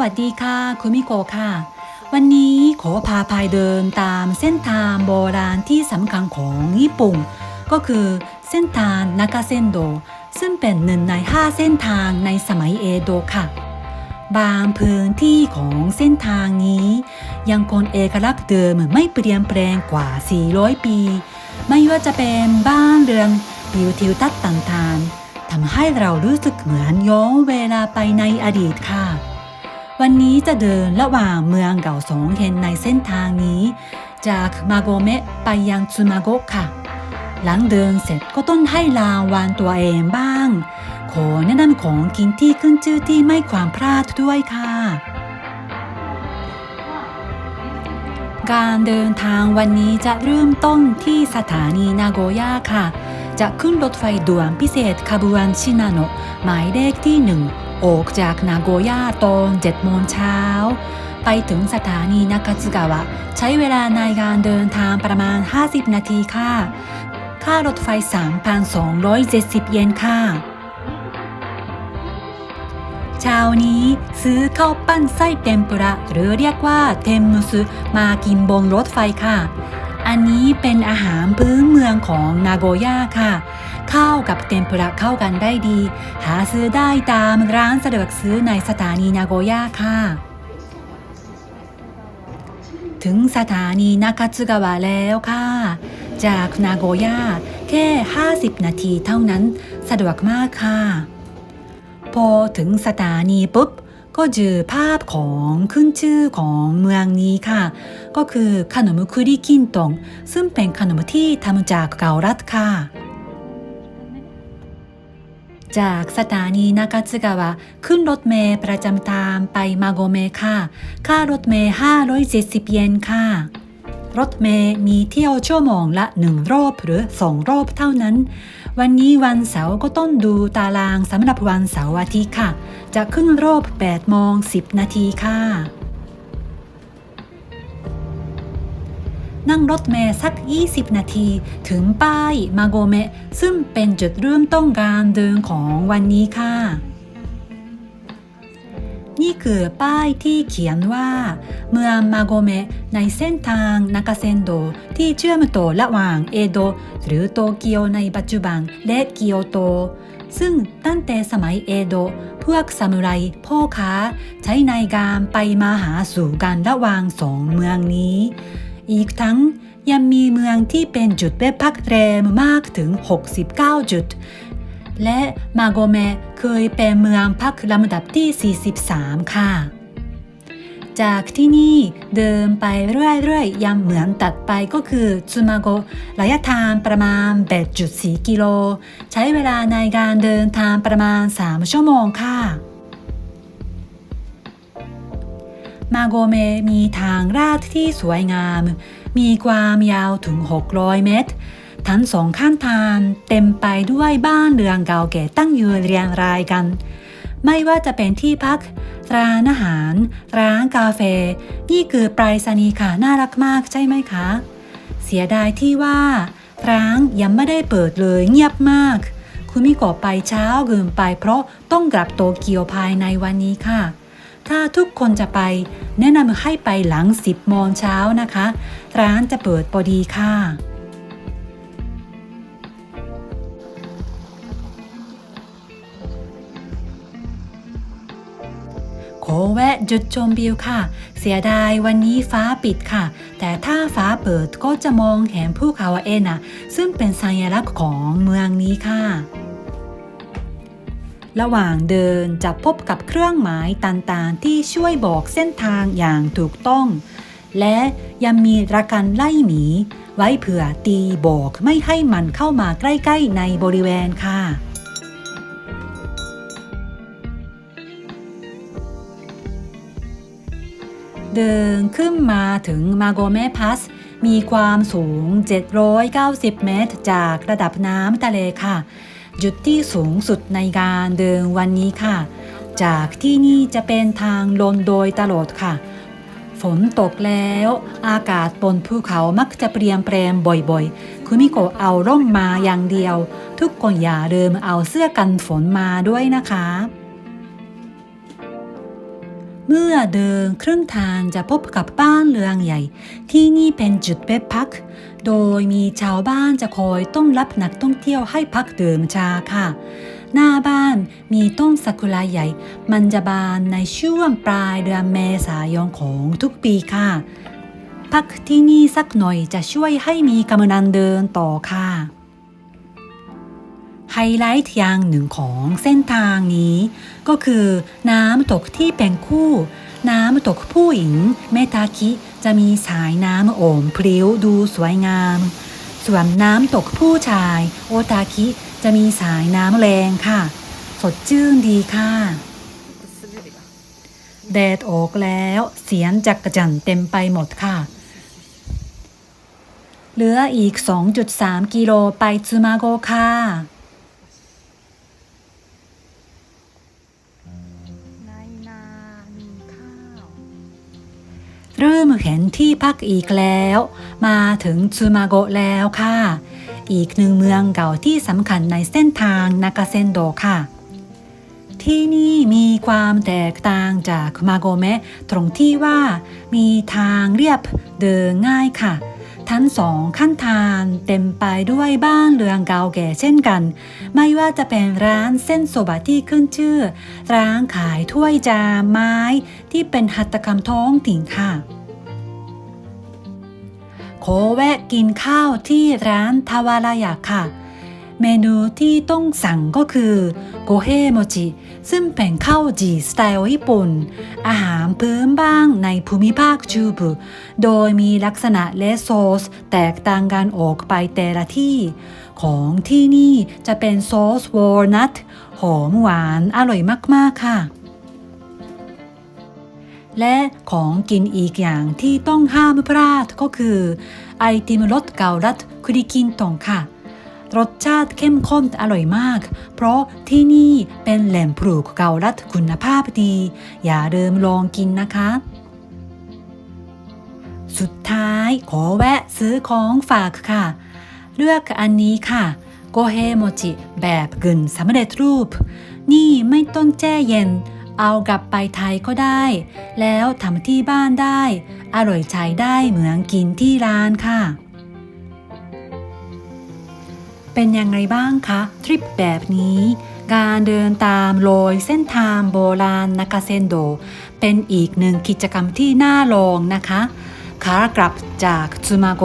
วัสดีค่ะคุมิโกะค่ะ วันนี้ขอพาพายเดินตามเส้นทางโบราณที่สำคัญของญี่ปุ่น ก็คือเส้นทางนากาเซนโด ซึ่งเป็นหนึ่งในห้าเส้นทางในสมัยเอโดะค่ะ บางพื้นที่ของเส้นทางนี้ ยังคงเอกลักษณ์เดิมไม่เปลี่ยนแปลงกว่า 400 ปี ไม่ว่าจะเป็นบ้านเรือนวิวทิวทัศน์ต่างๆทำให้เรารู้สึกเหมือนย้อนเวลาไปในอดีตค่ะ วันนี้จะเดินระหว่างเมืองเก่าสองแห่งในเส้นทางนี้ จากมาโกเมะไปยังซูมาโกะค่ะ หลังเดินเสร็จก็ต้องให้รางวัลตัวเองบ้าง ขอแนะนำของกินที่ขึ้นชื่อที่ไม่ความพลาดด้วยค่ะ การเดินทางวันนี้จะเริ่มต้นที่สถานีนาโกย่าค่ะ จะขึ้นรถไฟด่วนพิเศษคาบุวันชินาโนะหมายเลขที่หนึ่งออกจากนาโกย่าตอน7โมงเช้า ไปถึงสถานีนากาซึกาวะ ใช้เวลาในการเดินทางประมาณ 50 นาทีค่ะ ค่ารถไฟ 3,270 เยนค่ะเช้านี้ซื้อข้าวปั้นไส้เทมปุระหรือเรียกว่าเทมมุสมากินบนรถไฟค่ะ อันนี้เป็นอาหารพื้นเมืองของนาโกย่าค่ะข้าวกับเทมปุระเข้ากันได้ดี หาซื้อได้ตามร้านสะดวกซื้อในสถานีนาโกย่าค่ะ ถึงสถานีนาคาซึกาวะแล้วค่ะ จากนาโกย่าแค่ 50 นาทีเท่านั้นสะดวกมากค่ะ พอถึงสถานีปุ๊บ ก็เจอภาพของขึ้นชื่อของเมืองนี้ค่ะ ก็คือขนมคุริกินตงซึ่งเป็นขนมที่ทำจากเกาลัดค่ะ จากสถานีนากาซึกาวะขึ้นรถเมล์ประจำทางไปมาโกเมค่ะ ค่ารถเมล์570เยนค่ะ รถเมล์มีเที่ยวชั่วโมงละหนึ่งรอบหรือสองรอบเท่านั้น วันนี้วันเสาร์ก็ต้องดูตารางสำหรับวันเสาร์อาทิตย์ค่ะ จะขึ้นรอบ8โมง10 นาทีค่ะ นั่งรถเมล์สัก 20 นาทีถึงป้ายมาโกเมะซึ่งเป็นจุดเริ่มต้นการเดินของวันนี้ค่ะ นี่คือป้ายที่เขียนว่า เมืองมาโกเมในเส้นทางนากาเซนโดที่เชื่อมต่อระหว่างเอโดะหรือโตเกียวในปัจจุบันและเกียวโต ซึ่งตั้งแต่สมัยเอโดะพวกซามูไรพ่อค้าใช้ในการไปมาหาสู่กันระหว่างสองเมืองนี้ อีกทั้งยังมีเมืองที่เป็นจุดแวะพักแรมมากถึง 69 จุด และมาโกเมเคยเป็นเมืองพักลำดับที่ 43 ค่ะ จากที่นี่เดินไปเรื่อยๆยังเหมือนตัดไปก็คือซูมาโกระยะทางประมาณ 8.4 กิโล ใช้เวลาในการเดินทางประมาณ 3 ชั่วโมงค่ะมาโกเมมีทางลาดที่สวยงาม มีความยาวถึง 600 เมตร ทั้งสองข้างทางเต็มไปด้วยบ้านเรือนเก่าแก่ตั้งอยู่เรียงรายกัน ไม่ว่าจะเป็นที่พัก ร้านอาหาร ร้านกาแฟ นี่คือปลายสนีย์ค่ะน่ารักมากใช่ไหมคะ เสียดายที่ว่าร้านยังไม่ได้เปิดเลยเงียบมาก คุณมิโกะไปเช้าเกินไปเพราะต้องกลับโตเกียวภายในวันนี้ค่ะ ถ้าทุกคนจะไป แนะนำให้ไปหลัง 10โมงเช้านะคะ ร้านจะเปิดพอดีค่ะ ขอแวะจุดชมวิวค่ะ เสียดายวันนี้ฟ้าปิดค่ะ แต่ถ้าฟ้าเปิดก็จะมองเห็นภูเขาเอนะซึ่งเป็นสัญลักษณ์ของเมืองนี้ค่ะ ระหว่างเดินจะพบกับเครื่องหมายต่างๆ ที่ช่วยบอกเส้นทางอย่างถูกต้อง และยังมีระกันไล่หมี ไว้เผื่อตีบอกไม่ให้มันเข้ามาใกล้ ๆ ในบริเวณค่ะ เดินขึ้นมาถึงมาโกเมพัส มีความสูง 790 เมตร จากระดับน้ำทะเลค่ะ จุดที่สูงสุดในการเดินวันนี้ค่ะ จากที่นี่จะเป็นทางลงโดยตลอดค่ะ ฝนตกแล้ว อากาศบนภูเขามักจะเปลี่ยนแปลงบ่อยๆ คุณมิโกะเอาร่มมาอย่างเดียว ทุกคนอย่าลืมเอาเสื้อกันฝนมาด้วยนะคะ เมื่อเดินครึ่งทางจะพบกับบ้านเรือนใหญ่ ที่นี่เป็นจุดแวะพัก โดยมีชาวบ้านจะคอยต้อนรับนักท่องเที่ยวให้พักดื่มชาค่ะ หน้าบ้านมีต้นซากุระใหญ่ มันจะบานในช่วงปลายเดือนเมษายนของทุกปีค่ะพักที่นี่สักหน่อยจะช่วยให้มีกำลังเดินต่อค่ะ ไฮไลท์อย่างหนึ่งของเส้นทางนี้ ก็คือน้ำตกที่เป็นคู่ น้ำตกผู้หญิงเมตาคิจะมีสายน้ำโอ่งพริ้วดูสวยงาม ส่วนน้ำตกผู้ชายโอตาคิจะมีสายน้ำแรงค่ะ สดชื่นดีค่ะแดดออกแล้วเสียงจักรจันเต็มไปหมดค่ะ เหลืออีก 2.3 กิโลไปซูมาโกค่ะ เริ่มเห็นที่พักอีกแล้ว มาถึงซูมาโกะแล้วค่ะ อีกหนึ่งเมืองเก่าที่สำคัญในเส้นทางนากาเซนโดค่ะ ที่นี่มีความแตกต่างจากมาโกเมะตรงที่ว่ามีทางเรียบเดินง่ายค่ะ ทั้งสองขั้นทางเต็มไปด้วยบ้านเรือนเก่าแก่เช่นกัน ไม่ว่าจะเป็นร้านเส้นโซบะที่ขึ้นชื่อ ร้านขายถ้วยจานไม้ที่เป็นหัตถกรรมท้องถิ่นค่ะขอแวะกินข้าวที่ร้านทาวารายะค่ะ เมนูที่ต้องสั่งก็คือโกเฮโมจิ ซึ่งเป็นข้าวจีสไตล์ญี่ปุ่น อาหารพื้นบ้างในภูมิภาคจูบุ โดยมีลักษณะและโซสแตกต่างกันออกไปแต่ละที่ ของที่นี่จะเป็นซอสวอลนัทหอมหวานอร่อยมาก ๆ ค่ะ และของกินอีกอย่างที่ต้องห้ามพลาดก็คือ ไอติมรสเกาลัดคุริคินตองค่ะ รสชาติเข้มข้นอร่อยมาก เพราะที่นี่เป็นแหล่งปลูกเกาลัดคุณภาพดี อย่าลืมลองกินนะคะ สุดท้ายขอแวะซื้อของฝากค่ะ เลือกอันนี้ค่ะโกเฮโมจิแบบกึ่นสำเร็จรูป นี่ไม่ต้องแช่เย็น เอากลับไปไทยก็ได้ แล้วทำที่บ้านได้ อร่อยใช้ได้เหมือนกินที่ร้านค่ะ เป็นยังไงบ้างคะทริปแบบนี้ การเดินตามโรยเส้นทางโบราณนากาเซนโด เป็นอีกหนึ่งกิจกรรมที่น่าลองนะคะขากลับจากซูมาโก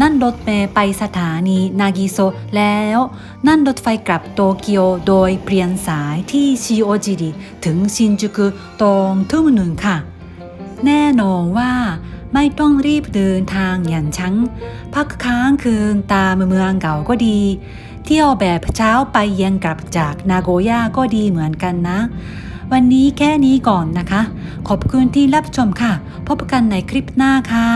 นั่นรถเมล์ไปสถานีนากิโซแล้ว นั่นรถไฟกลับโตเกียวโดยเปลี่ยนสายที่ชิโอจิริถึงชินจูกุตรงทุ่มหนึ่งค่ะ แน่นอนว่า ไม่ต้องรีบเดินทางอย่างชังพักค้างคืนตามเมืองเก่าก็ดี เที่ยวแบบเช้าไปเย็นกลับจากนาโกย่าก็ดีเหมือนกันนะ วันนี้แค่นี้ก่อนนะคะ ขอบคุณที่รับชมค่ะ พบกันในคลิปหน้าค่ะ